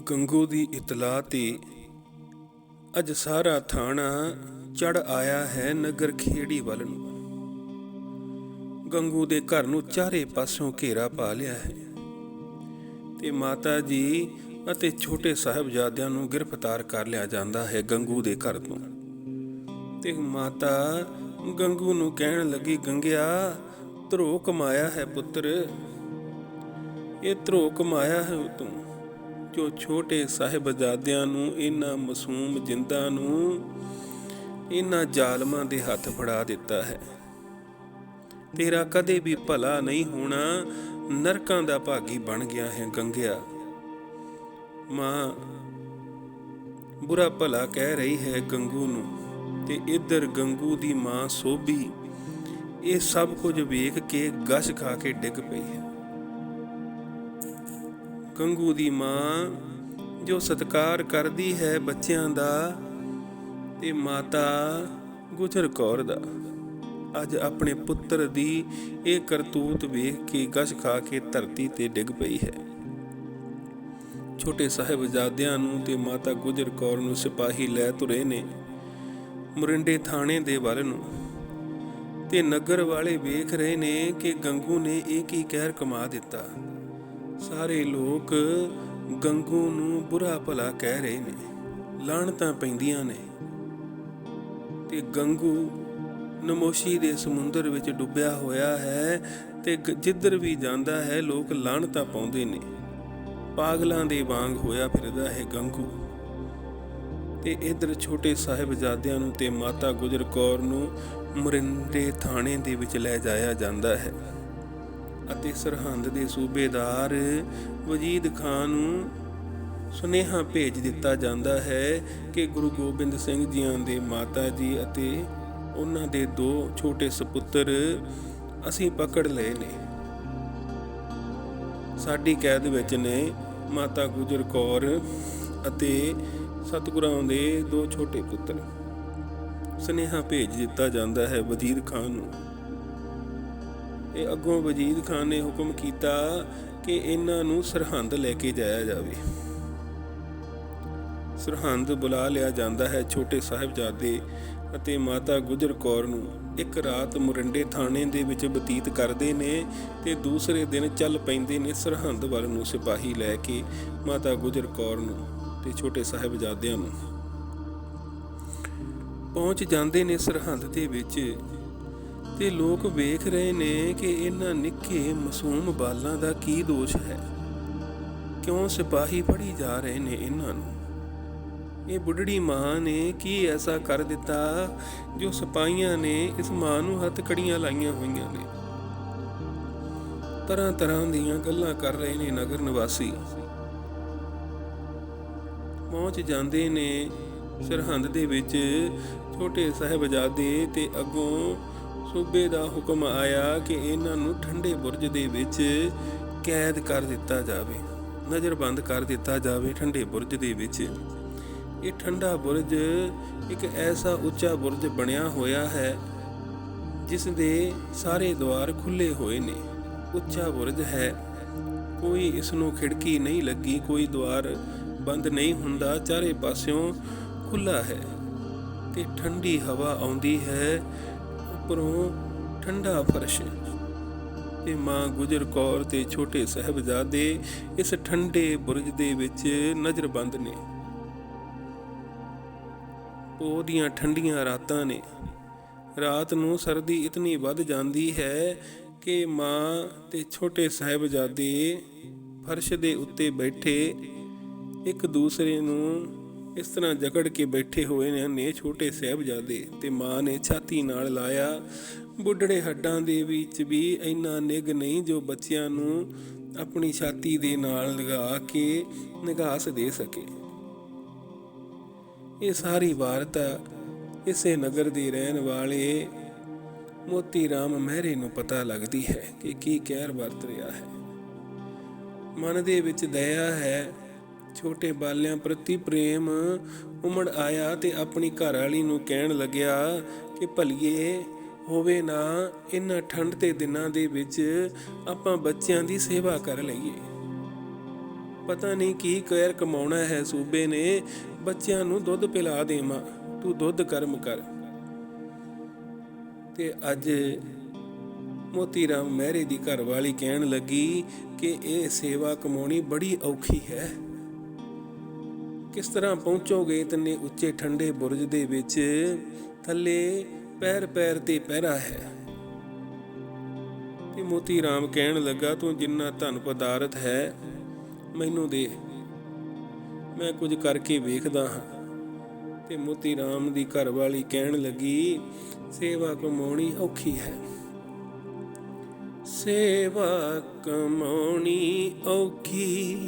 ਗੰਗੂ ਦੀ ਇਤਲਾਹ ਤੇ ਅੱਜ ਸਾਰਾ ਥਾਣਾ ਚੜ ਆਇਆ ਹੈ ਨਗਰ ਖੇੜੀ ਵੱਲ ਨੂੰ। ਗੰਗੂ ਦੇ ਘਰ ਨੂੰ ਚਾਰੇ ਪਾਸੋਂ ਘੇਰਾ ਪਾ ਲਿਆ ਹੈ ਤੇ ਮਾਤਾ ਜੀ ਅਤੇ ਛੋਟੇ ਸਾਹਿਬਜ਼ਾਦਿਆਂ ਨੂੰ ਗ੍ਰਿਫਤਾਰ ਕਰ ਲਿਆ ਜਾਂਦਾ ਹੈ ਗੰਗੂ ਦੇ ਘਰ ਤੋਂ। ਤੇ ਮਾਤਾ ਗੰਗੂ ਨੂੰ ਕਹਿਣ ਲੱਗੀ, ਗੰਗਿਆ ਧਰੋ ਕਮਾਇਆ ਹੈ ਪੁੱਤਰ। ਇਹ ਧਰੋ ਕਮਾਇਆ ਹੈ ਤੂੰ। ਜੋ ਛੋਟੇ ਸਾਹਿਬਜ਼ਾਦਿਆਂ ਨੂੰ, ਇਹਨਾਂ ਮਾਸੂਮ ਜਿੰਦਾਂ ਨੂੰ, ਇਹਨਾਂ ਜ਼ਾਲਮਾਂ ਦੇ ਹੱਥ ਫੜਾ ਦਿੱਤਾ ਹੈ। ਤੇਰਾ ਕਦੇ ਵੀ ਭਲਾ ਨਹੀਂ ਹੋਣਾ, ਨਰਕਾਂ ਦਾ ਭਾਗੀ ਬਣ ਗਿਆ ਹੈ ਗੰਗਿਆ। ਮਾਂ, ਬੁਰਾ ਭਲਾ ਕਹਿ ਰਹੀ ਹੈ ਗੰਗੂ ਨੂੰ, ਤੇ ਇੱਧਰ ਗੰਗੂ ਦੀ ਮਾਂ ਸੋਭੀ, ਇਹ ਸਭ ਕੁਝ ਵੇਖ ਕੇ ਗਸ਼ ਖਾ ਕੇ ਡਿੱਗ ਪਈ ਹੈ। ਗੰਗੂ ਦੀ ਮਾਂ, ਜੋ ਸਤਕਾਰ ਕਰਦੀ ਹੈ ਬੱਚਿਆਂ ਦਾ, ਤੇ ਮਾਤਾ ਗੁਜਰ ਕੌਰ ਦਾ। ਅੱਜ ਆਪਣੇ ਪੁੱਤਰ ਦੀ ਇਹ ਕਰਤੂਤ ਵੇਖ ਕੇ ਗਸ਼ ਖਾ ਕੇ ਧਰਤੀ ਤੇ ਡਿੱਗ ਪਈ ਹੈ। ਛੋਟੇ ਸਾਹਿਬਜ਼ਾਦਿਆਂ ਨੂੰ ਤੇ ਮਾਤਾ ਗੁਜਰ ਕੌਰ ਨੂੰ ਸਿਪਾਹੀ ਲੈ ਤੁਰੇ ਨੇ ਮੁਰਿੰਡੇ ਥਾਣੇ ਦੇ ਵੱਲ ਨੂੰ। ਤੇ ਨਗਰ ਵਾਲੇ ਵੇਖ ਰਹੇ ਨੇ ਕਿ ਗੰਗੂ ਨੇ ਇਹ ਕੀ ਕਹਿਰ ਕਮਾ ਦਿੱਤਾ। ਸਾਰੇ ਲੋਕ ਗੰਗੂ ਨੂੰ ਬੁਰਾ ਭਲਾ ਕਹਿ ਰਹੇ ਨੇ। ਲਾਣਤਾਂ ਪੈਂਦੀਆਂ ਨੇ। ਤੇ ਗੰਗੂ ਨਮੋਸ਼ੀ ਦੇ ਸਮੁੰਦਰ ਵਿੱਚ ਡੁੱਬਿਆ ਹੋਇਆ ਹੈ ਤੇ ਗ- ਜਿੱਧਰ ਵੀ ਜਾਂਦਾ ਹੈ, ਲੋਕ ਲਾਣਤਾਂ ਪਾਉਂਦੇ ਨੇ। ਪਾਗਲਾਂ ਦੇ ਵਾਂਗ ਹੋਇਆ ਫਿਰਦਾ ਹੈ ਗੰਗੂ। ਤੇ ਇਧਰ ਛੋਟੇ ਸਾਹਿਬਜ਼ਾਦਿਆਂ ਨੂੰ ਤੇ ਮਾਤਾ ਗੁਜਰ ਕੌਰ ਨੂੰ ਮੁਰਿੰਦੇ ਥਾਣੇ ਦੇ ਵਿੱਚ ਲੈ ਜਾਇਆ ਜਾਂਦਾ ਹੈ। ਅਤੇ ਸਰਹੰਦ ਦੇ ਸੂਬੇਦਾਰ ਵਜੀਦ ਖਾਨ ਨੂੰ ਸੁਨੇਹਾ ਭੇਜ ਦਿੱਤਾ ਜਾਂਦਾ ਹੈ ਕਿ ਗੁਰੂ ਗੋਬਿੰਦ ਸਿੰਘ ਜੀਆਂ ਦੇ ਮਾਤਾ ਜੀ ਅਤੇ ਉਹਨਾਂ ਦੇ ਦੋ ਛੋਟੇ ਸੁਪੁੱਤਰ ਅਸੀਂ ਪਕੜ ਲਏ ਨੇ। ਸਾਡੀ ਕੈਦ ਵਿੱਚ ਨੇ ਮਾਤਾ ਗੁਜਰ ਕੌਰ ਅਤੇ ਸਤਿਗੁਰਾਂ ਦੇ ਦੋ ਛੋਟੇ ਪੁੱਤਰ। ਸੁਨੇਹਾ ਭੇਜ ਦਿੱਤਾ ਜਾਂਦਾ ਹੈ ਵਜ਼ੀਰ ਖਾਨ ਨੂੰ। ਇਹ ਅੱਗੋਂ ਵਜ਼ੀਰ ਖਾਨ ਨੇ ਹੁਕਮ ਕੀਤਾ ਕਿ ਇਹਨਾਂ ਨੂੰ ਸਰਹੰਦ ਲੈ ਕੇ ਜਾਇਆ ਜਾਵੇ। ਸਰਹੰਦ ਬੁਲਾ ਲਿਆ ਜਾਂਦਾ ਹੈ ਛੋਟੇ ਸਾਹਿਬਜ਼ਾਦੇ ਅਤੇ ਮਾਤਾ ਗੁਜਰ ਕੌਰ ਨੂੰ। ਇੱਕ ਰਾਤ ਮੁਰਿੰਡੇ ਥਾਣੇ ਦੇ ਵਿੱਚ ਬਤੀਤ ਕਰਦੇ ਨੇ ਤੇ ਦੂਸਰੇ ਦਿਨ ਚੱਲ ਪੈਂਦੇ ਨੇ ਸਰਹੰਦ ਵੱਲ ਨੂੰ ਸਿਪਾਹੀ ਲੈ ਕੇ ਮਾਤਾ ਗੁਜਰ ਕੌਰ ਨੂੰ ਤੇ ਛੋਟੇ ਸਾਹਿਬਜ਼ਾਦਿਆਂ ਨੂੰ। ਪਹੁੰਚ ਜਾਂਦੇ ਨੇ ਸਰਹੰਦ ਦੇ ਵਿੱਚ ਤੇ ਲੋਕ ਵੇਖ ਰਹੇ ਨੇ ਕਿ ਇਹਨਾਂ ਨਿੱਕੇ ਮਾਸੂਮ ਬਾਲਾਂ ਦਾ ਕੀ ਦੋਸ਼ ਹੈ। ਕਿਉਂ ਸਿਪਾਹੀ ਫੜੀ ਜਾ ਰਹੇ ਨੇ ਇਹਨਾਂ ਨੂੰ? ਇਹ ਬੁੱਢੜੀ ਮਾਂ ਨੇ ਕੀ ਐਸਾ ਕਰ ਦਿੱਤਾ ਜੋ ਸਿਪਾਹੀਆਂ ਨੇ ਇਸ ਮਾਂ ਨੂੰ ਹੱਥ ਕੜੀਆਂ ਲਾਈਆਂ ਹੋਈਆਂ ਨੇ? ਤਰ੍ਹਾਂ ਤਰ੍ਹਾਂ ਦੀਆਂ ਗੱਲਾਂ ਕਰ ਰਹੇ ਨੇ ਨਗਰ ਨਿਵਾਸੀ। ਪਹੁੰਚ ਜਾਂਦੇ ਨੇ ਸਰਹੰਦ ਦੇ ਵਿੱਚ ਛੋਟੇ ਸਾਹਿਬਜ਼ਾਦੇ ਤੇ ਅੱਗੋਂ ਸੂਬੇ ਦਾ ਹੁਕਮ ਆਇਆ ਕਿ ਇਹਨਾਂ ਨੂੰ ਠੰਡੇ ਬੁਰਜ ਦੇ ਵਿੱਚ ਕੈਦ ਕਰ ਦਿੱਤਾ ਜਾਵੇ। ਨਜ਼ਰਬੰਦ ਕਰ ਦਿੱਤਾ ਜਾਵੇ ਠੰਡੇ ਬੁਰਜ ਦੇ ਵਿੱਚ। ਇਹ ਠੰਡਾ ਬੁਰਜ ਇੱਕ ਐਸਾ ਉੱਚਾ ਬੁਰਜ ਬਣਿਆ ਹੋਇਆ ਹੈ ਜਿਸ ਦੇ ਸਾਰੇ ਦੁਆਰ ਖੁੱਲੇ ਹੋਏ ਨੇ। ਉੱਚਾ ਬੁਰਜ ਹੈ। ਕੋਈ ਇਸ ਨੂੰ ਖਿੜਕੀ ਨਹੀਂ ਲੱਗੀ, ਕੋਈ ਦੁਆਰ ਬੰਦ ਨਹੀਂ ਹੁੰਦਾ, ਚਾਰੇ ਪਾਸਿਓਂ ਖੁੱਲਾ ਹੈ ਤੇ ਠੰਡੀ ਹਵਾ ਆਉਂਦੀ ਹੈ। ਉੱਪਰੋਂ ਠੰਡਾ ਫਰਸ਼ ਤੇ ਮਾਂ ਗੁਜਰ ਕੌਰ ਤੇ ਛੋਟੇ ਸਾਹਿਬਜ਼ਾਦੇ ਇਸ ਠੰਡੇ ਬੁਰਜ ਦੇ ਵਿੱਚ ਨਜ਼ਰਬੰਦ ਨੇ। ਪੋਹ ਦੀਆਂ ਠੰਡੀਆਂ ਰਾਤਾਂ ਨੇ। ਰਾਤ ਨੂੰ ਸਰਦੀ ਇਤਨੀ ਵੱਧ ਜਾਂਦੀ ਹੈ ਕਿ ਮਾਂ ਤੇ ਛੋਟੇ ਸਾਹਿਬਜ਼ਾਦੇ ਫਰਸ਼ ਦੇ ਉੱਤੇ ਬੈਠੇ ਇੱਕ ਦੂਸਰੇ ਨੂੰ ਇਸ ਤਰ੍ਹਾਂ ਜਕੜ ਕੇ ਬੈਠੇ ਹੋਏ ਨੇ ਨੇ ਛੋਟੇ ਸਾਹਿਬਜ਼ਾਦੇ ਤੇ ਮਾਂ ਨੇ ਛਾਤੀ ਨਾਲ ਲਾਇਆ। ਬੁੱਢੜੇ ਹੱਡਾਂ ਦੇ ਵਿੱਚ ਵੀ ਇੰਨਾ ਨਿਗ ਨਹੀਂ ਜੋ ਬੱਚਿਆਂ ਨੂੰ ਆਪਣੀ ਛਾਤੀ ਦੇ ਨਾਲ ਲਗਾ ਕੇ ਨਿਗਾਸ ਦੇ ਸਕੇ। ਇਹ ਸਾਰੀ ਵਾਰਤਾ ਇਸੇ ਨਗਰ ਦੇ ਰਹਿਣ ਵਾਲੇ ਮੋਤੀ ਰਾਮ ਮਹਿਰੇ ਨੂੰ ਪਤਾ ਲੱਗਦੀ ਹੈ ਕਿ ਕੀ ਕਹਿਰ ਵਰਤ ਰਿਹਾ ਹੈ। ਮਨ ਦੇ ਵਿੱਚ ਦਇਆ ਹੈ ਛੋਟੇ ਬਾਲਿਆਂ ਪ੍ਰਤੀ ਪ੍ਰੇਮ ਉਮੜ ਆਇਆ ਤੇ ਆਪਣੀ ਘਰ ਵਾਲੀ ਨੂੰ ਕਹਿਣ ਲੱਗਿਆ ਕਿ ਭਲੀਏ, ਹੋਵੇ ਨਾ ਇਹਨਾਂ ਠੰਡ ਦੇ ਦਿਨਾਂ ਦੇ ਵਿੱਚ ਆਪਾਂ ਬੱਚਿਆਂ ਦੀ ਸੇਵਾ ਕਰ ਲਈਏ। ਪਤਾ ਨਹੀਂ ਕੀ ਕਹਿਰ ਕਮਾਉਣਾ ਹੈ ਸੂਬੇ ਨੇ, ਬੱਚਿਆਂ ਨੂੰ ਦੁੱਧ ਪਿਲਾ ਦੇਵਾਂ, ਤੂੰ ਦੁੱਧ ਕਰਮ ਕਰ। ਤੇ ਅੱਜ ਮੋਤੀ ਰਾਮ ਮਹਿਰੇ ਦੀ ਘਰਵਾਲੀ ਕਹਿਣ ਲੱਗੀ ਕਿ ਇਹ ਸੇਵਾ ਕਮਾਉਣੀ ਬੜੀ ਔਖੀ ਹੈ। ਕਿਸ ਤਰ੍ਹਾਂ ਪਹੁੰਚੋਗੇ ਤੰਨੇ ਉੱਚੇ ਠੰਡੇ ਬੁਰਜ ਦੇ ਵਿੱਚ? ਥੱਲੇ ਪੈਰ ਪੈਰ ਤੇ ਪਹਿਰਾ ਹੈ। ਤੇ ਮੋਤੀ ਰਾਮ ਕਹਿਣ ਲੱਗਾ, ਤੂੰ ਜਿੰਨਾ ਧਨ ਪਦਾਰਥ ਹੈ, ਮੈਨੂੰ ਦੇ। ਮੈਂ ਕੁਝ ਕਰਕੇ ਵੇਖਦਾ ਹਾਂ। ਤੇ ਮੋਤੀ ਰਾਮ ਦੀ ਘਰਵਾਲੀ ਕਹਿਣ ਲੱਗੀ, ਸੇਵਾ ਕਮਾਉਣੀ ਔਖੀ ਹੈ। ਸੇਵਾ ਕਮਾਉਣੀ ਔਖੀ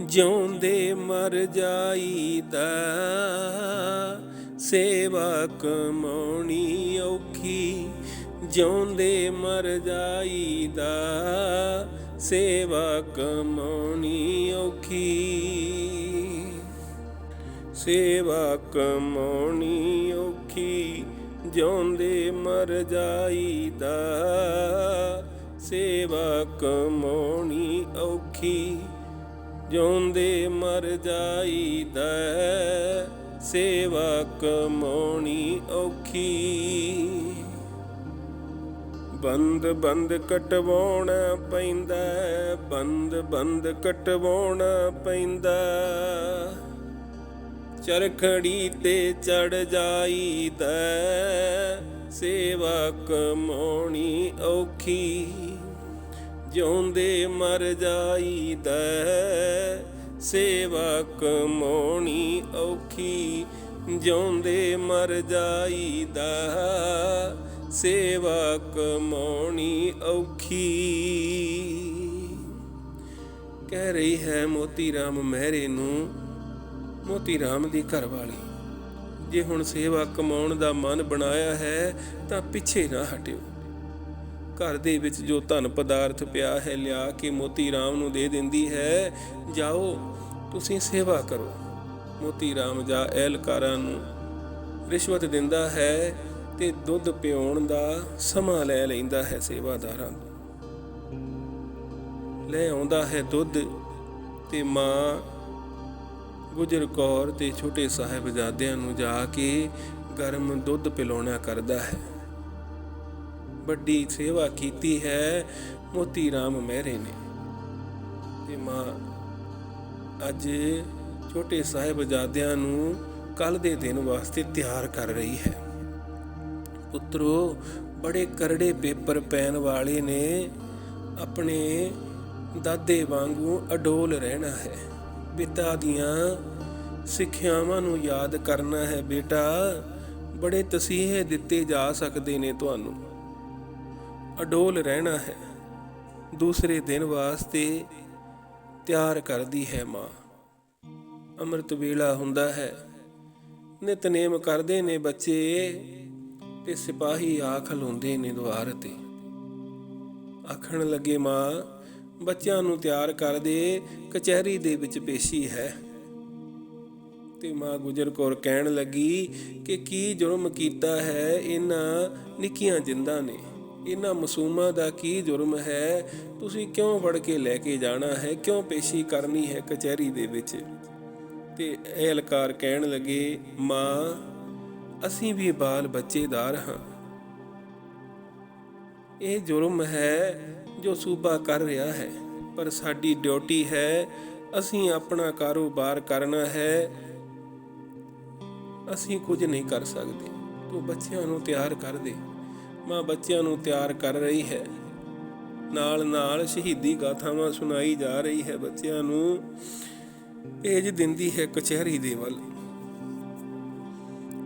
ਜਿਉਂਦੇ ਮਰ ਜਾਈਦਾ। ਸੇਵਾ ਕਮਾਉਣੀ ਔਖੀ, ਜਿਉਂਦੇ ਮਰ ਜਾਈਦਾ। ਸੇਵਾ ਕਮਾਉਣੀ ਔਖੀ, ਸੇਵਾ ਕਮਾਉਣੀ ਔਖੀ, ਜਿਉਂਦੇ ਮਰ ਜਾਈਦਾ। ਸੇਵਾ ਕਮਾਉਣੀ ਔਖੀ ਜਿਉਂਦੇ ਮਰ ਜਾਈਦਾ ਸੇਵਾ ਕਮਾਉਣੀ ਔਖੀ। ਬੰਦ ਬੰਦ ਕਟਵਾਉਣਾ ਪੈਂਦਾ ਬੰਦ ਬੰਦ ਕਟਵਾਉਣਾ ਪੈਂਦਾ ਚਰਖੜੀ ਤੇ ਚੜ ਜਾਈਦਾ ਸੇਵਾ ਕਮਾਉਣੀ ਔਖੀ। ਜਿਉਂਦੇ ਮਰ ਜਾਈਦਾ ਸੇਵਾ ਕਮਾਉਣੀ ਔਖੀ ਜਿਉਂਦੇ ਮਰ ਜਾਈਦਾ ਸੇਵਾ ਕਮਾਉਣੀ ਔਖੀ। ਕਹਿ ਰਹੀ ਹੈ ਮੋਤੀ ਰਾਮ ਮਹਿਰੇ ਨੂੰ ਮੋਤੀ ਰਾਮ ਦੀ ਘਰਵਾਲੀ, ਜੇ ਹੁਣ ਸੇਵਾ ਕਮਾਉਣ ਦਾ ਮਨ ਬਣਾਇਆ ਹੈ ਤਾਂ ਪਿੱਛੇ ਨਾ ਹਟਿਓ। ਘਰ ਦੇ ਵਿੱਚ ਜੋ ਧਨ ਪਦਾਰਥ ਪਿਆ ਹੈ, ਲਿਆ ਕੇ ਮੋਤੀ ਰਾਮ ਨੂੰ ਦੇ ਦਿੰਦੀ ਹੈ, ਜਾਓ, ਤੁਸੀਂ ਸੇਵਾ ਕਰੋ। ਮੋਤੀ ਰਾਮ ਜਾ ਐਲਕਾਰਾਂ ਨੂੰ ਰਿਸ਼ਵਤ ਦਿੰਦਾ ਹੈ ਤੇ ਦੁੱਧ ਪਿਉਣ ਦਾ ਸਮਾਂ ਲੈ ਲੈਂਦਾ ਹੈ ਸੇਵਾਦਾਰਾਂ ਤੋਂ। ਲੈ ਆਉਂਦਾ ਹੈ ਦੁੱਧ ਤੇ ਮਾਂ ਗੁਜਰ ਕੌਰ ਤੇ ਛੋਟੇ ਸਾਹਿਬਜ਼ਾਦਿਆਂ ਨੂੰ ਜਾ ਕੇ ਗਰਮ ਦੁੱਧ ਪਿਲਾਉਣਾ ਕਰਦਾ ਹੈ। ਵੱਡੀ ਸੇਵਾ ਕੀਤੀ ਹੈ, ਮੋਤੀ ਰਾਮ ਮਹਿਰੇ ਨੇ। ਤੇ ਮਾਂ, ਅੱਜ ਛੋਟੇ ਸਾਹਿਬਜ਼ਾਦਿਆਂ ਨੂੰ ਕੱਲ ਦੇ ਦਿਨ ਵਾਸਤੇ ਤਿਆਰ ਕਰ ਰਹੀ ਹੈ। ਪੁੱਤਰੋ, ਬੜੇ ਕਰੜੇ ਪੇਪਰ ਪੈਣ ਵਾਲੇ ਨੇ, ਆਪਣੇ ਦਾਦੇ ਵਾਂਗੂ ਅਡੋਲ ਰਹਿਣਾ ਹੈ। ਪਿਤਾ ਦੀਆਂ ਸਿੱਖਿਆਵਾਂ ਨੂੰ ਯਾਦ ਕਰਨਾ ਹੈ, ਬੇਟਾ। ਬੜੇ ਤਸੀਹੇ ਦਿੱਤੇ ਜਾ ਸਕਦੇ ਨੇ ਤੁਹਾਨੂੰ। ਅਡੋਲ ਰਹਿਣਾ ਹੈ। ਦੂਸਰੇ ਦਿਨ ਵਾਸਤੇ ਤਿਆਰ ਕਰਦੀ ਹੈ ਮਾਂ। ਅੰਮ੍ਰਿਤ ਵੇਲਾ ਹੁੰਦਾ ਹੈ। ਨਿਤਨੇਮ ਕਰਦੇ ਨੇ ਬੱਚੇ ਤੇ ਸਿਪਾਹੀ ਆਖ ਲਾਉਂਦੇ ਨੇ ਦੁਆਰ ਤੇ। ਆਖਣ ਲੱਗੇ, ਮਾਂ, ਬੱਚਿਆਂ ਨੂੰ ਤਿਆਰ ਕਰ ਦੇ, ਕਚਹਿਰੀ ਦੇ ਵਿੱਚ ਪੇਸ਼ੀ ਹੈ। ਤੇ ਮਾਂ ਗੁਜਰ ਕੌਰ ਕਹਿਣ ਲੱਗੀ ਕਿ ਕੀ ਜੁਰਮ ਕੀਤਾ ਹੈ, ਇਹਨਾਂ ਨਿੱਕੀਆਂ ਜਿੰਦਾਂ ਨੇ। ਇਹਨਾਂ ਮਾਸੂਮਾਂ ਦਾ ਕੀ ਜੁਰਮ ਹੈ? ਤੁਸੀਂ ਕਿਉਂ ਵੜ ਕੇ ਲੈ ਕੇ ਜਾਣਾ ਹੈ? ਕਿਉਂ ਪੇਸ਼ੀ ਕਰਨੀ ਹੈ ਕਚਹਿਰੀ ਦੇ ਵਿੱਚ? ਤੇ ਅਹਿਲਕਾਰ ਕਹਿਣ ਲੱਗੇ, ਮਾਂ, ਅਸੀਂ ਵੀ ਬਾਲ ਬੱਚੇਦਾਰ ਹਾਂ। ਇਹ ਜੁਰਮ ਹੈ ਜੋ ਸੂਬਾ ਕਰ ਰਿਹਾ ਹੈ, ਪਰ ਸਾਡੀ ਡਿਊਟੀ ਹੈ, ਅਸੀਂ ਆਪਣਾ ਕਾਰੋਬਾਰ ਕਰਨਾ ਹੈ। ਅਸੀਂ ਕੁਝ ਨਹੀਂ ਕਰ ਸਕਦੇ। ਤੂੰ ਬੱਚਿਆਂ ਨੂੰ ਤਿਆਰ ਕਰ ਦੇ। ਮਾਂ ਬੱਚਿਆਂ ਨੂੰ ਤਿਆਰ ਕਰ ਰਹੀ ਹੈ। ਨਾਲ ਨਾਲ ਸ਼ਹੀਦੀ ਗਾਥਾਵਾਂ ਸੁਣਾਈ ਜਾ ਰਹੀ ਹੈ ਬੱਚਿਆਂ ਨੂੰ। ਭੇਜ ਦਿੰਦੀ ਹੈ ਕਚਹਿਰੀ ਦੇ ਵੱਲ।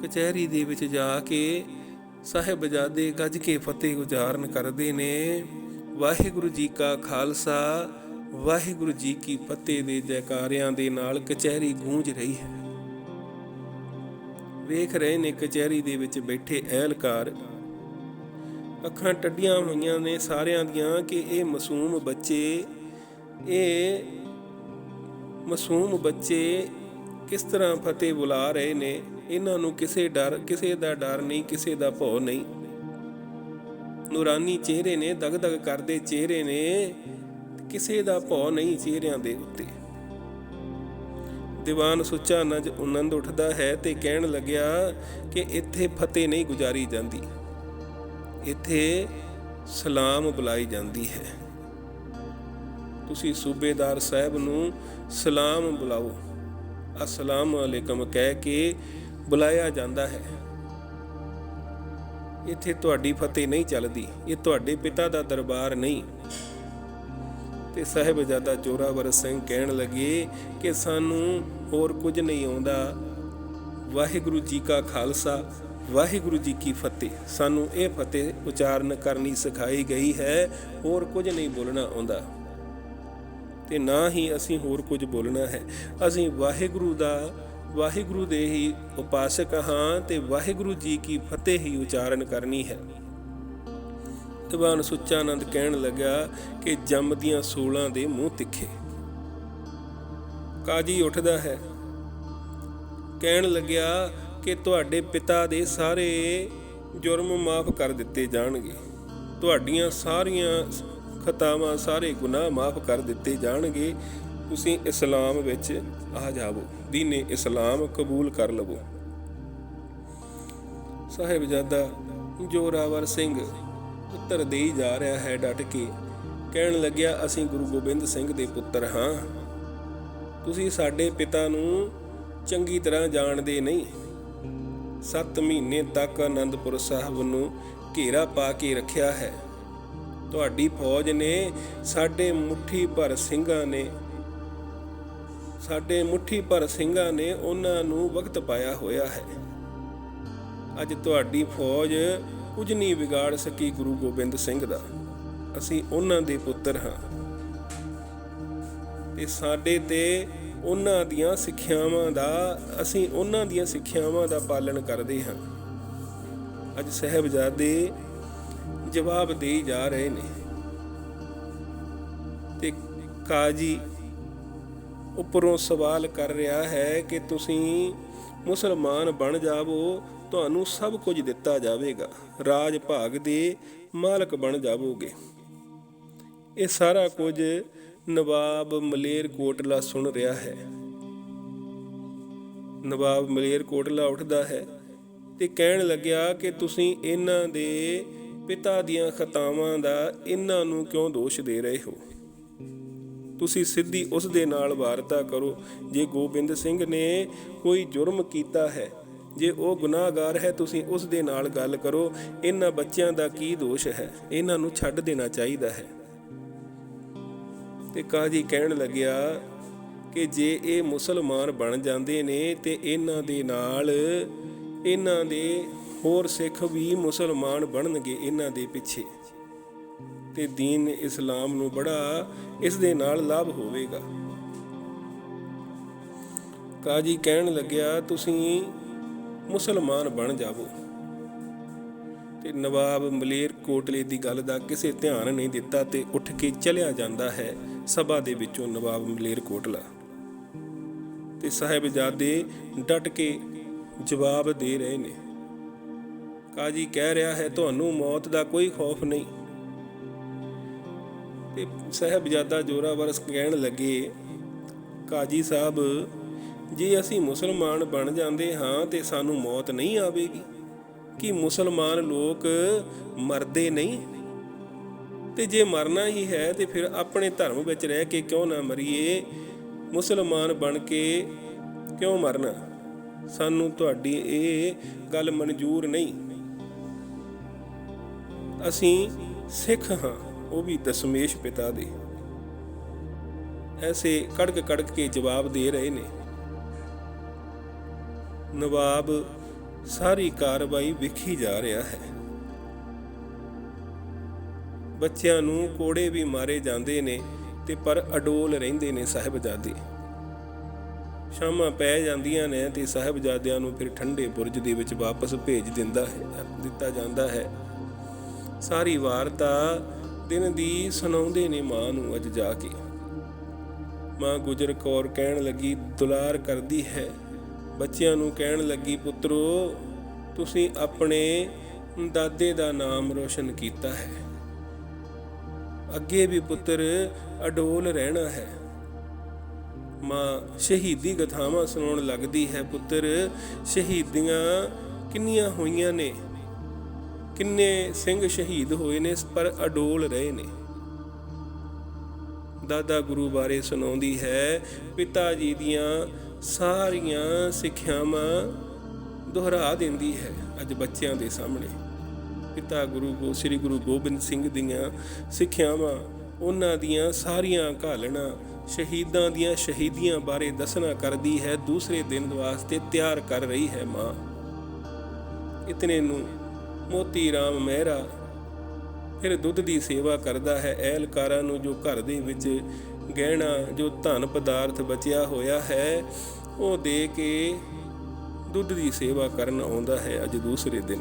ਕਚਹਿਰੀ ਦੇ ਵਿੱਚ ਜਾ ਕੇ ਸਾਹਿਬਜ਼ਾਦੇ ਗੱਜ ਕੇ ਫਤਿਹ ਗੁਜਾਰਨ ਕਰਦੇ ਨੇ। ਵਾਹਿਗੁਰੂ ਜੀ ਕਾ ਖਾਲਸਾ, ਵਾਹਿਗੁਰੂ ਜੀ ਕੀ ਫਤਿਹ ਦੇ ਜੈਕਾਰਿਆਂ ਦੇ ਨਾਲ ਕਚਹਿਰੀ ਗੂੰਜ ਰਹੀ ਹੈ। ਵੇਖ ਰਹੇ ਨੇ ਕਚਹਿਰੀ ਦੇ ਵਿੱਚ ਬੈਠੇ ਅਹਿਲਕਾਰ। ਅੱਖਾਂ ਟੱਡੀਆਂ ਹੋਈਆਂ ਨੇ ਸਾਰਿਆਂ ਦੀਆਂ ਕਿ ਇਹ ਮਾਸੂਮ ਬੱਚੇ, ਇਹ ਮਾਸੂਮ ਬੱਚੇ ਕਿਸ ਤਰ੍ਹਾਂ ਫਤਿਹ ਬੁਲਾ ਰਹੇ ਨੇ? ਇਹਨਾਂ ਨੂੰ ਕਿਸੇ ਡਰ, ਕਿਸੇ ਦਾ ਡਰ ਨਹੀਂ, ਕਿਸੇ ਦਾ ਭੌ ਨਹੀਂ। ਨੂਰਾਨੀ ਚਿਹਰੇ ਨੇ, ਦਗਦਗ ਕਰਦੇ ਚਿਹਰੇ ਨੇ, ਕਿਸੇ ਦਾ ਭੌ ਨਹੀਂ ਚਿਹਰਿਆਂ ਦੇ ਉੱਤੇ। ਦੀਵਾਨ ਸੁੱਚਾ ਨਜ ਉਨੰਦ ਉੱਠਦਾ ਹੈ ਤੇ ਕਹਿਣ ਲੱਗਿਆ ਕਿ ਇੱਥੇ ਫਤਿਹ ਨਹੀਂ ਗੁਜ਼ਾਰੀ ਜਾਂਦੀ। ਇੱਥੇ ਸਲਾਮ ਬੁਲਾਈ ਜਾਂਦੀ ਹੈ। ਤੁਸੀਂ ਸੂਬੇਦਾਰ ਸਾਹਿਬ ਨੂੰ ਸਲਾਮ ਬੁਲਾਓ। ਅਸਲਾਮ ਅਲੈਕਮ ਕਹਿ ਕੇ ਬੁਲਾਇਆ ਜਾਂਦਾ ਹੈ। ਇੱਥੇ ਤੁਹਾਡੀ ਫਤਿਹ ਨਹੀਂ ਚੱਲਦੀ। ਇਹ ਤੁਹਾਡੇ ਪਿਤਾ ਦਾ ਦਰਬਾਰ ਨਹੀਂ। ਤੇ ਸਾਹਿਬਜ਼ਾਦਾ ਜੋਰਾਵਰ ਸਿੰਘ ਕਹਿਣ ਲੱਗੇ ਕਿ ਸਾਨੂੰ ਹੋਰ ਕੁਝ ਨਹੀਂ ਆਉਂਦਾ। ਵਾਹਿਗੁਰੂ ਜੀ ਕਾ ਖਾਲਸਾ। ਵਾਹਿਗੁਰੂ ਜੀ ਕੀ ਫਤਿਹ। ਸਾਨੂੰ ਇਹ ਫਤਿਹ ਉਚਾਰਨ ਕਰਨੀ ਸਿਖਾਈ ਗਈ ਹੈ, ਹੋਰ ਕੁਝ ਨਹੀਂ ਬੋਲਣਾ ਆਉਂਦਾ। ਤੇ ਨਾ ਹੀ ਅਸੀਂ ਹੋਰ ਕੁਝ ਬੋਲਣਾ ਹੈ। ਅਸੀਂ ਵਾਹਿਗੁਰੂ ਦਾ, ਵਾਹਿਗੁਰੂ ਦੇ ਹੀ ਉਪਾਸਕ ਹਾਂ ਤੇ ਵਾਹਿਗੁਰੂ ਜੀ ਕੀ ਫਤਿਹ ਹੀ ਉਚਾਰਨ ਕਰਨੀ ਹੈ। ਦੀਵਾਨ ਸੁੱਚਾਨੰਦ ਕਹਿਣ ਲੱਗਾ ਕਿ ਜੰਮਦੀਆਂ ਸੂਲਾਂ ਦੇ ਮੂੰਹ ਤਿੱਖੇ। ਕਾਜੀ ਉੱਠਦਾ ਹੈ। ਕਹਿਣ ਲੱਗਿਆ ਕਿ ਤੁਹਾਡੇ ਪਿਤਾ ਦੇ ਸਾਰੇ ਜੁਰਮ ਮਾਫ ਕਰ ਦਿੱਤੇ ਜਾਣਗੇ। ਤੁਹਾਡੀਆਂ ਸਾਰੀਆਂ ਖਤਾਵਾਂ, ਸਾਰੇ ਗੁਨਾਹ ਮਾਫ ਕਰ ਦਿੱਤੇ ਜਾਣਗੇ। ਤੁਸੀਂ ਇਸਲਾਮ ਵਿੱਚ ਆ ਜਾਵੋ। ਦੀਨੇ ਇਸਲਾਮ ਕਬੂਲ ਕਰ ਲਵੋ। ਸਾਹਿਬਜ਼ਾਦਾ ਜੋਰਾਵਰ ਸਿੰਘ ਪੁੱਤਰ ਦੇਈ ਜਾ ਰਿਹਾ ਹੈ ਡਟ ਕੇ। ਕਹਿਣ ਲੱਗਿਆ, ਅਸੀਂ ਗੁਰੂ ਗੋਬਿੰਦ ਸਿੰਘ ਦੇ ਪੁੱਤਰ ਹਾਂ। ਤੁਸੀਂ ਸਾਡੇ ਪਿਤਾ ਨੂੰ ਚੰਗੀ ਤਰ੍ਹਾਂ ਜਾਣਦੇ ਨਹੀਂ। 7 ਮਹੀਨੇ ਤੱਕ ਆਨੰਦਪੁਰ ਸਾਹਿਬ ਨੂੰ ਘੇਰਾ ਪਾ ਕੇ ਰੱਖਿਆ ਹੈ। ਤੁਹਾਡੀ ਫੌਜ ਨੇ ਸਾਡੇ ਮੁੱਠੀ ਭਰ ਸਿੰਘਾਂ ਨੇ, ਸਾਡੇ ਮੁੱਠੀ ਭਰ ਸਿੰਘਾਂ ਨੇ ਉਹਨਾਂ ਨੂੰ ਵਕਤ ਪਾਇਆ ਹੋਇਆ ਹੈ। ਅੱਜ ਤੁਹਾਡੀ ਫੌਜ ਕੁਝ ਨਹੀਂ ਵਿਗਾੜ ਸਕੀ ਗੁਰੂ ਗੋਬਿੰਦ ਸਿੰਘ ਦਾ। ਅਸੀਂ ਉਹਨਾਂ ਦੇ ਪੁੱਤਰ ਹਾਂ। ਤੇ ਸਾਡੇ ਤੇ ਉਹਨਾਂ ਦੀਆਂ ਸਿੱਖਿਆਵਾਂ ਦਾ, ਅਸੀਂ ਉਹਨਾਂ ਦੀਆਂ ਸਿੱਖਿਆਵਾਂ ਦਾ ਪਾਲਣ ਕਰਦੇ ਹਾਂ। ਅੱਜ ਸਹਿਬਜ਼ਾਦੇ ਜਵਾਬ ਦੇ ਜਾ ਰਹੇ ਨੇ। ਤੇ ਕਾਜੀ ਉੱਪਰੋਂ ਸਵਾਲ ਕਰ ਰਿਹਾ ਹੈ ਕਿ ਤੁਸੀਂ ਮੁਸਲਮਾਨ ਬਣ ਜਾਵੋ, ਤੁਹਾਨੂੰ ਸਭ ਕੁਝ ਦਿੱਤਾ ਜਾਵੇਗਾ। ਰਾਜ ਭਾਗ ਦੇ ਮਾਲਕ ਬਣ ਜਾਵੋਗੇ। ਇਹ ਸਾਰਾ ਕੁਝ ਨਵਾਬ ਮਲੇਰ ਕੋਟਲਾ ਸੁਣ ਰਿਹਾ ਹੈ। ਨਵਾਬ ਮਲੇਰ ਕੋਟਲਾ ਉੱਠਦਾ ਹੈ ਤੇ ਕਹਿਣ ਲੱਗਿਆ ਕਿ ਤੁਸੀਂ ਇਹਨਾਂ ਦੇ ਪਿਤਾ ਦੀਆਂ ਖਤਾਵਾਂ ਦਾ ਇਹਨਾਂ ਨੂੰ ਕਿਉਂ ਦੋਸ਼ ਦੇ ਰਹੇ ਹੋ? ਤੁਸੀਂ ਸਿੱਧੀ ਉਸ ਦੇ ਨਾਲ ਵਾਰਤਾ ਕਰੋ। ਜੇ ਗੋਬਿੰਦ ਸਿੰਘ ਨੇ ਕੋਈ ਜੁਰਮ ਕੀਤਾ ਹੈ, ਜੇ ਉਹ ਗੁਨਾਹਗਾਰ ਹੈ, ਤੁਸੀਂ ਉਸ ਦੇ ਨਾਲ ਗੱਲ ਕਰੋ। ਇਹਨਾਂ ਬੱਚਿਆਂ ਦਾ ਕੀ ਦੋਸ਼ ਹੈ? ਇਹਨਾਂ ਨੂੰ ਛੱਡ ਦੇਣਾ ਚਾਹੀਦਾ ਹੈ। ਤੇ ਕਾਜੀ ਕਹਿਣ ਲੱਗਿਆ ਕਿ ਜੇ ਇਹ ਮੁਸਲਮਾਨ ਬਣ ਜਾਂਦੇ ਨੇ ਤੇ ਇਹਨਾਂ ਦੇ ਨਾਲ ਇਹਨਾਂ ਦੇ ਹੋਰ ਸਿੱਖ ਵੀ ਮੁਸਲਮਾਨ ਬਣਨਗੇ ਇਹਨਾਂ ਦੇ ਪਿੱਛੇ ਤੇ دین ਇਸਲਾਮ ਨੂੰ ਬੜਾ ਇਸ ਦੇ ਨਾਲ ਲਾਭ ਹੋਵੇਗਾ ਕਾਜੀ ਕਹਿਣ ਲੱਗਿਆ ਤੁਸੀਂ ਮੁਸਲਮਾਨ ਬਣ ਜਾਵੋ ਤੇ ਨਵਾਬ ਮਲੇਰ ਕੋਟਲੇ ਦੀ ਗੱਲ ਦਾ ਕਿਸੇ ਧਿਆਨ ਨਹੀਂ ਦਿੱਤਾ ਤੇ ਉੱਠ ਕੇ ਚਲਿਆ ਜਾਂਦਾ ਹੈ ਸਭਾ ਦੇ ਵਿੱਚੋਂ ਨਵਾਬ ਮਲੇਰ ਕੋਟਲਾ ਤੇ ਸਾਹਿਬਜ਼ਾਦੇ ਡਟ ਕੇ ਜਵਾਬ ਦੇ ਰਹੇ ਨੇ। ਕਾਜੀ ਕਹਿ ਰਿਹਾ ਹੈ, ਤੁਹਾਨੂੰ ਮੌਤ ਦਾ ਕੋਈ ਖੌਫ ਨਹੀਂ। ਤੇ ਸਾਹਿਬਜ਼ਾਦਾ ਜੋਰਾਵਰ ਕਹਿਣ ਲੱਗੇ, ਕਾਜੀ ਸਾਹਿਬ, ਜੇ ਅਸੀਂ ਮੁਸਲਮਾਨ ਬਣ ਜਾਂਦੇ ਹਾਂ ਤੇ ਸਾਨੂੰ ਮੌਤ ਨਹੀਂ ਆਵੇਗੀ, ਕਿ ਮੁਸਲਮਾਨ ਲੋਕ ਮਰਦੇ ਨਹੀਂ? ਤੇ ਜੇ ਮਰਨਾ ਹੀ ਹੈ ਤੇ ਫਿਰ ਆਪਣੇ ਧਰਮ ਵਿੱਚ ਰਹਿ ਕੇ ਕਿਉਂ ਨਾ ਮਰੀਏ? ਮੁਸਲਮਾਨ ਬਣ ਕੇ ਕਿਉਂ ਮਰਨਾ? ਸਾਨੂੰ ਤੁਹਾਡੀ ਇਹ ਗੱਲ ਮਨਜ਼ੂਰ ਨਹੀਂ। ਅਸੀਂ ਸਿੱਖ ਹਾਂ, ਉਹ ਵੀ ਦਸ਼ਮੇਸ਼ ਪਿਤਾ ਦੇ। ਐਸੇ ਕੜਕ ਕੜਕ ਕੇ ਜਵਾਬ ਦੇ ਰਹੇ ਨੇ। ਨਵਾਬ, ਸਾਰੀ ਕਾਰਵਾਈ ਵਿਖੀ ਜਾ ਰਿਹਾ ਹੈ। ਬੱਚਿਆਂ ਨੂੰ ਕੋੜੇ ਵੀ ਮਾਰੇ ਜਾਂਦੇ ਨੇ ਤੇ ਪਰ ਅਡੋਲ ਰਹਿੰਦੇ ਨੇ ਸਾਹਿਬਜ਼ਾਦੇ। ਸ਼ਾਮਾਂ ਪੈ ਜਾਂਦੀਆਂ ਨੇ ਤੇ ਸਾਹਿਬਜ਼ਾਦਿਆਂ ਨੂੰ ਫਿਰ ਠੰਡੇ ਬੁਰਜ ਦੇ ਵਿੱਚ ਵਾਪਸ ਭੇਜ ਦਿੰਦਾ ਹੈ, ਦਿੱਤਾ ਜਾਂਦਾ ਹੈ। ਸਾਰੀ ਵਾਰਤਾ ਦਿਨ ਦੀ ਸੁਣਾਉਂਦੇ ਨੇ ਮਾਂ ਨੂੰ ਅੱਜ ਜਾ ਕੇ। ਮਾਂ ਗੁਜਰ ਕੌਰ ਕਹਿਣ ਲੱਗੀ, ਦੁਲਾਰ ਕਰਦੀ ਹੈ। ਬੱਚਿਆਂ ਨੂੰ ਕਹਿਣ ਲੱਗੀ, ਪੁੱਤਰੋ, ਤੁਸੀਂ ਆਪਣੇ ਦਾਦੇ ਦਾ ਨਾਮ ਰੋਸ਼ਨ ਕੀਤਾ ਹੈ। ਅੱਗੇ ਵੀ ਪੁੱਤਰ ਅਡੋਲ ਰਹਿਣਾ ਹੈ। ਮਾਂ, ਸ਼ਹੀਦੀ ਗਥਾਵਾਂ ਸੁਣਾਉਣ ਲੱਗਦੀ ਹੈ ਪੁੱਤਰ, ਸ਼ਹੀਦੀਆਂ ਕਿੰਨੀਆਂ ਹੋਈਆਂ ਨੇ? ਕਿੰਨੇ ਸਿੰਘ ਸ਼ਹੀਦ ਹੋਏ ਨੇ, ਪਰ ਅਡੋਲ ਰਹੇ ਨੇ। ਦਾਦਾ ਗੁਰੂ ਬਾਰੇ ਸੁਣਾਉਂਦੀ ਹੈ, ਪਿਤਾ ਜੀ ਦੀਆਂ ਸਾਰੀਆਂ ਸਿੱਖਿਆਵਾਂ ਦੁਹਰਾ ਦਿੰਦੀ ਹੈ ਅੱਜ ਬੱਚਿਆਂ ਦੇ ਸਾਹਮਣੇ। ਪਿਤਾ ਗੁਰੂ ਗੋ, ਸ੍ਰੀ ਗੁਰੂ ਗੋਬਿੰਦ ਸਿੰਘ ਦੀਆਂ ਸਿੱਖਿਆਵਾਂ, ਉਹਨਾਂ ਦੀਆਂ ਸਾਰੀਆਂ ਘਾਲਣਾ, ਸ਼ਹੀਦਾਂ ਦੀਆਂ ਸ਼ਹੀਦੀਆਂ ਬਾਰੇ ਦੱਸਣਾ ਕਰਦੀ ਹੈ, ਦੂਸਰੇ ਦਿਨ ਵਾਸਤੇ ਤਿਆਰ ਕਰ ਰਹੀ ਹੈ ਮਾਂ। ਇਤਨੇ ਨੂੰ ਮੋਤੀ ਰਾਮ ਮਹਿਰਾ ਫਿਰ ਦੁੱਧ ਦੀ ਸੇਵਾ ਕਰਦਾ ਹੈ, ਐਲਕਾਰਾਂ ਨੂੰ ਜੋ ਘਰ ਦੇ ਵਿੱਚ ਗਹਿਣਾ, ਜੋ ਧਨ ਪਦਾਰਥ ਬਚਿਆ ਹੋਇਆ ਹੈ, ਉਹ ਦੇ ਕੇ ਦੁੱਧ ਦੀ ਸੇਵਾ ਕਰਨ ਆਉਂਦਾ ਹੈ ਅੱਜ ਦੂਸਰੇ ਦਿਨ।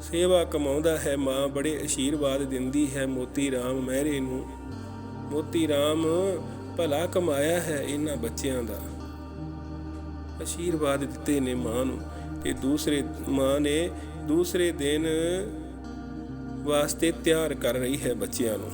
ਸੇਵਾ ਕਮਾਉਂਦਾ ਹੈ, ਮਾਂ ਬੜੇ ਅਸ਼ੀਰਵਾਦ ਦਿੰਦੀ ਹੈ ਮੋਤੀ ਰਾਮ ਮਹਿਰੇ ਨੂੰ। ਮੋਤੀ ਰਾਮ ਭਲਾ ਕਮਾਇਆ ਹੈ ਇਹਨਾਂ ਬੱਚਿਆਂ ਦਾ। ਅਸ਼ੀਰਵਾਦ ਦਿੱਤੇ ਨੇ ਮਾਂ ਨੂੰ ਤੇ ਦੂਸਰੇ, ਮਾਂ ਨੇ ਦੂਸਰੇ ਦਿਨ ਵਾਸਤੇ ਤਿਆਰ ਕਰ ਰਹੀ ਹੈ ਬੱਚਿਆਂ ਨੂੰ।